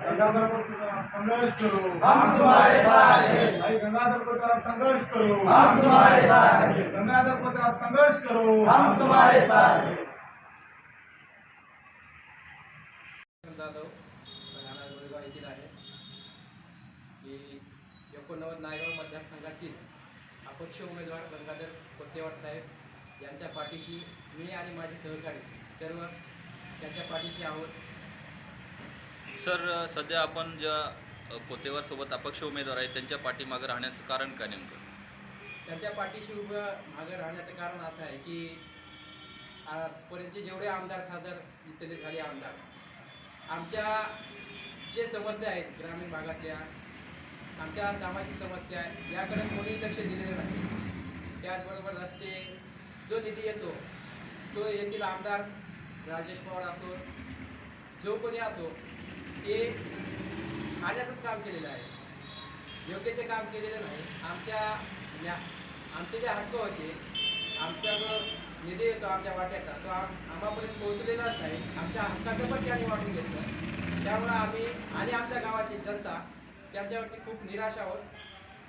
गंगाधर को संघर्ष करो हम तुम्हारे साथ हैं। भाई गंगाधर को तरफ संघर्ष करो हम तुम्हारे साथ हैं। गंगाधर को तरफ संघर्ष करो हम तुम्हारे साथ हैं। जाधव राहणार गोरेगाव येथील आहे की एकोणनव्वद नायगाव मतदारसंघातील अपक्ष उमेदवार गंगाधर कोतेवाड साहेब यांच्या पाठीशी मी आणि माझे सहकारी सर्व त्यांच्या पाठीशी आहोत सर सध्या आपण ज्या अ, कोतेवार सोबत अपक्ष उमेदवार आहेत त्यांच्या पाठीमागे राहण्याचं कारण काय नेमकं? त्यांच्या पाठीशी उभं मागं राहण्याचं कारण असं आहे की आजपर्यंतचे जेवढे आमदार खासदार इथले झाले आमदार आमच्या जे समस्या आहेत ग्रामीण भागातल्या आमच्या सामाजिक समस्या आहेत याकडे कोणी लक्ष दिलेलं नाही. त्याचबरोबर रस्ते जो निधी येतो तो येथील आमदार राजेश पवार असो जो कोणी असो ते खाण्याचंच काम केलेलं आहे. योग्य ते काम केलेलं नाही. आमच्या न्या आमचे जे हक्क होते आमचा जो निधी येतो आमच्या वाट्याचा तो आम आम्हापर्यंत पोहोचलेलाच नाही. आमच्या हक्काचं पण त्यांनी वाटून घेतलं. त्यामुळं आम्ही आणि आमच्या गावाची जनता त्यांच्यावरती खूप निराश आहोत.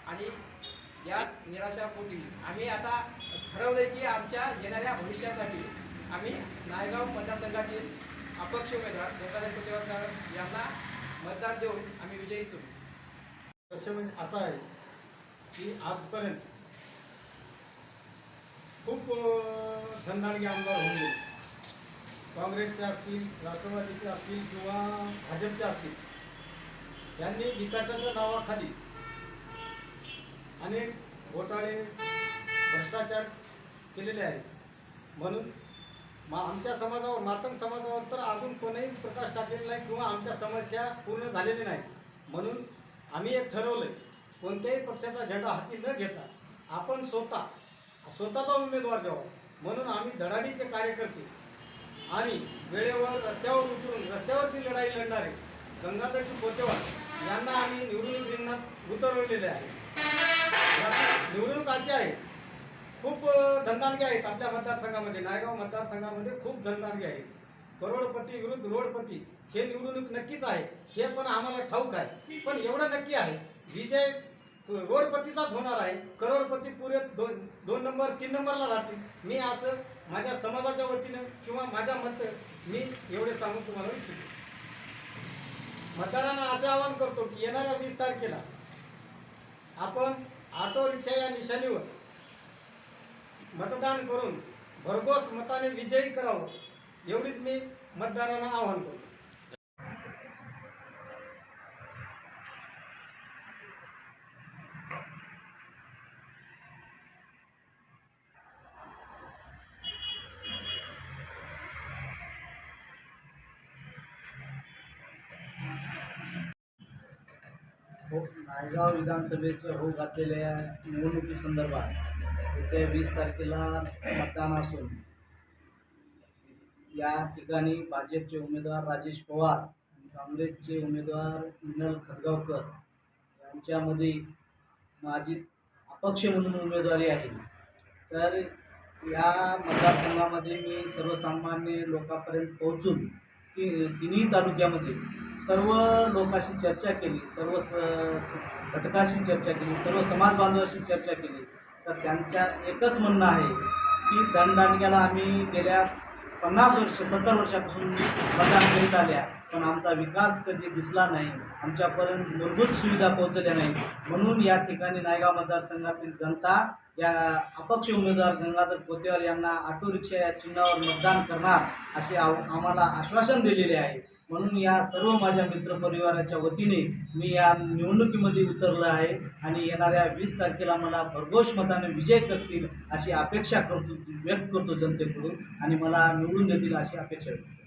आणि याच निराशापोटी आम्ही आता ठरवलं की आमच्या येणाऱ्या भविष्यासाठी आम्ही नायगाव मतदारसंघातील अपक्ष उमेदवार गंगाधर कुतेवार सर यांना मतदान देऊन आम्ही विजयी करू प्रश्न म्हणजे असं आहे की आजपर्यंत खूप अं, धनदानगे आमदार होऊन गेले. काँग्रेसचे असतील राष्ट्रवादीचे असतील किंवा भाजपचे असतील त्यांनी विकासाच्या नावाखाली अनेक घोटाळे भ्रष्टाचार केलेले आहेत. म्हणून आमच्या समाजावर मातंग समाजावर तर अजून कोणीही प्रकाश टाकलेला नाही किंवा आमच्या समस्या पूर्ण झालेल्या नाहीत म्हणून आम्ही एक ठरवलं कोणत्याही पक्षाचा झेंडा हाती न घेता आपण स्वतः स्वतःचा उमेदवार द्यावा. म्हणून आम्ही धडाडीचे कार्यकर्ते आणि वेळेवर रस्त्यावर उतरून रस्त्यावरची लढाई लढणारे गंगाधरजी कोतेवाड यांना आम्ही निवडणूक रिंगणात उतरवलेले आहे. निवडणूक अशी आहे धनदानगे आहेत आपल्या मतदारसंघामध्ये. नायगाव मतदारसंघामध्ये खूप धनदानगे आहेत. करोडपती विरुद्ध रोडपती हे निवडणूक नक्कीच आहे. हे पण आम्हाला ठाऊक आहे. पण एवढं नक्की आहे विजय रोडपतीचाच होणार आहे. करोडपती पुरे दोन दोन नंबर तीन नंबरला राहतील. मी असं माझ्या समाजाच्या वतीनं किंवा माझ्या मत मी एवढे सांगून तुम्हाला इच्छितो. मतदारांना असे आवाहन करतो की येणाऱ्या वीस तारखेला आपण ऑटो रिक्षा या निशाणीवर मतदान करून भरघोस मताने विजयी करावं एवढीच मी मतदारांना आवाहन करतो. हो. नायगाव विधानसभेच्या होऊ घातलेल्या निवडणुकीसंदर्भात येत्या वीस तारखेला मतदान असून या ठिकाणी भाजपचे उमेदवार राजेश पवार आणि काँग्रेसचे उमेदवार मिनल खदगावकर यांच्यामध्ये माझी अपक्ष म्हणून उमेदवारी आहे. तर या मतदारसंघामध्ये मी सर्वसामान्य लोकांपर्यंत पोहोचून ती तिन्ही तालुक्यामध्ये सर्व लोकांशी चर्चा केली सर्व स घटकाशी चर्चा केली सर्व समाज बांधवाशी चर्चा केली. तर त्यांच्या एकच म्हणणं आहे की दंडदांडग्याला आम्ही गेल्या पन्नास वर्ष सत्तर वर्षापासून मतदान करीत आल्या पण आमचा विकास कधी दिसला नाही. आमच्यापर्यंत मूलभूत सुविधा पोहोचल्या नाही म्हणून या ठिकाणी नायगाव मतदारसंघातील जनता या अपक्ष उमेदवार गंगाधर कोतेवार यांना ऑटो रिक्षा या चिन्हावर मतदान करणार. असे आव आम्हाला आश्वासन दिलेले आहे. म्हणून या सर्व माझ्या मित्रपरिवाराच्या वतीने मी या निवडणुकीमध्ये उतरलं आहे आणि येणाऱ्या वीस तारखेला मला भरघोष मताने विजय करतील अशी अपेक्षा करतो व्यक्त करतो जनतेकडून आणि मला निवडून देतील अशी अपेक्षा करतो.